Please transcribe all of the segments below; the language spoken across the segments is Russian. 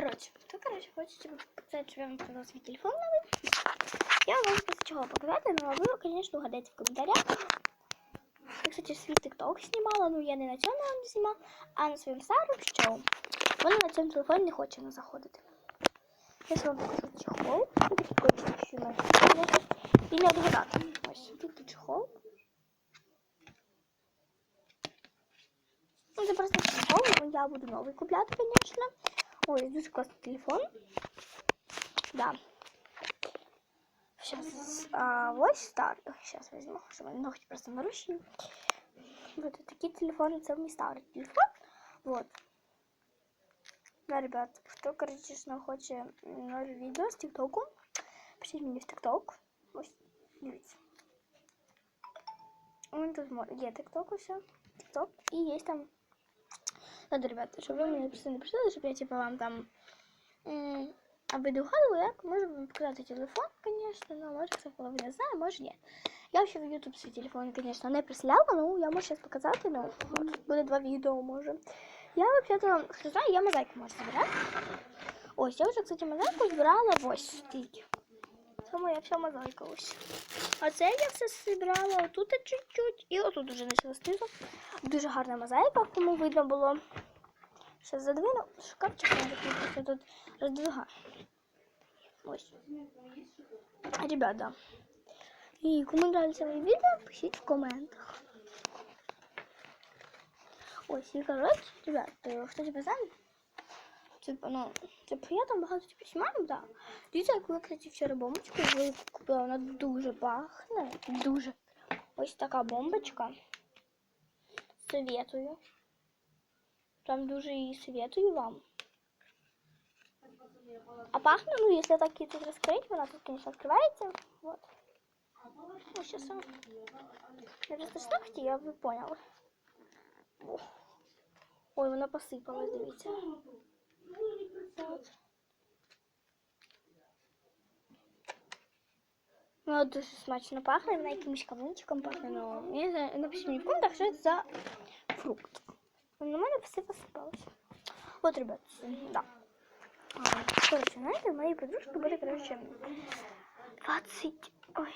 Короче, то, короче, хочете показать, что я вам показала свой телефон новый. Я вам после чего показать, но вы, конечно, угадайте в комментариях. Я, кстати, свій тикток знімала, ну я не на цьому не знімала, а на своєму старому, що вона на цьому телефоні не хоче не заходити. Я вам покажу чехол. Ну, ну, конечно. І не обгадати. Ось, тут чехол. Ну, це просто чехол, ну, я буду новий купляти, звісно. Ой, дуже классный телефон. Да. Сейчас. А, вот старый. Сейчас возьму, чтобы ногти просто нарушили. Вот такие телефоны, это мой старый телефон. Вот. Да, ребят, хто, конечно, хоче нові відео з ТикТоку, пишіть мені в ТикТок. Ось, дивіться. У мене тут мо- є ТикТок усе. ТикТок. І є там Надо, ребята, щоб ви мені просто не прийшли, щоб я типа вам там м, аби не угадували, як можу вам показати телефон, звісно, ну, може хто половина знає, може ні. Я ще в YouTube свій телефон, звісно, не присляла, ну я можу зараз показати, ну, от, буде два відео, може. Я взагалі, хто знає, я мозаїку можу збирати. Ось, я вже, кстати, мозаїку збирала ось скільки. Це моя вся мозаїка. А це я все зібрала отут чуть-чуть і отут уже почала знизу. Дуже гарна мозаїка, кому видно було. Зараз задвину шкафчик, я тут роздвигаю. Ось. Ребята. І кому нравится моє відео, пишіть в коментах. Ось, і коротше, ребят, е, хто тебе знає, Типа, ну, типу, я там багато типу, знімаю, да. Дивіться, яку я, кстати, вчора бомбочку велику купила, вона дуже пахне, дуже. Ось така бомбочка. Советую. Прям дуже її советую вам. А пахне, ну, если так її тут розкрити, вона тут, конечно, відкривається. Вот. Ну, сейчас я... Я просто что хотела, ви поняли. О. Ой, вона посипалась, дивіться. Ну, дуже смачно пахне, вона якимось кавунчиком пахне, ну, я не знаю, напишіть мені в коментах, що це за фрукт. На мене все посипалось. От, ребят, да. А, Короче, знаєте, в моїй подружки буде, короче, 20... Ой.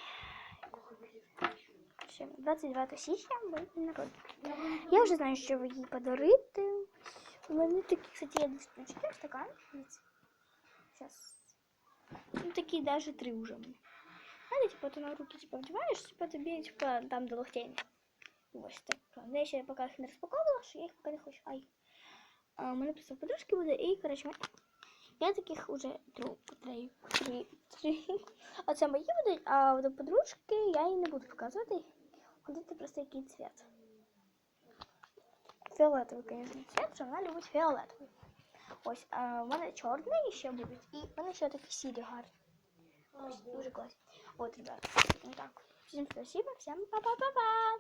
Короче, 29 січня буде день народження. Я вже знаю, що ви їй подарити. У мене такі, кстати, є штучки, стакан. Сейчас. Ну, такие даже три уже. Знаете, типа, ты на руки, типа, вдеваешь, типа, тебе, типа, там до локтей. Ось так. Ну, я ще поки не розпаковувала, що я їх поки не хочу. Ай. А, у мене просто подружки буде, і, коротше, я таких уже тру, три, три, три. А це мої будуть, а до подружки я їй не буду показувати. Ходити просто який цвет. Фіолетовий, звісно, цвет, що вона любить фіолетовий. Ось, а в мене чорний ще будуть, і в мене ще такі сірі гарні. Ось, дуже класні. От, ребят, ну так. Всім спасибо, всім па-па-па-па.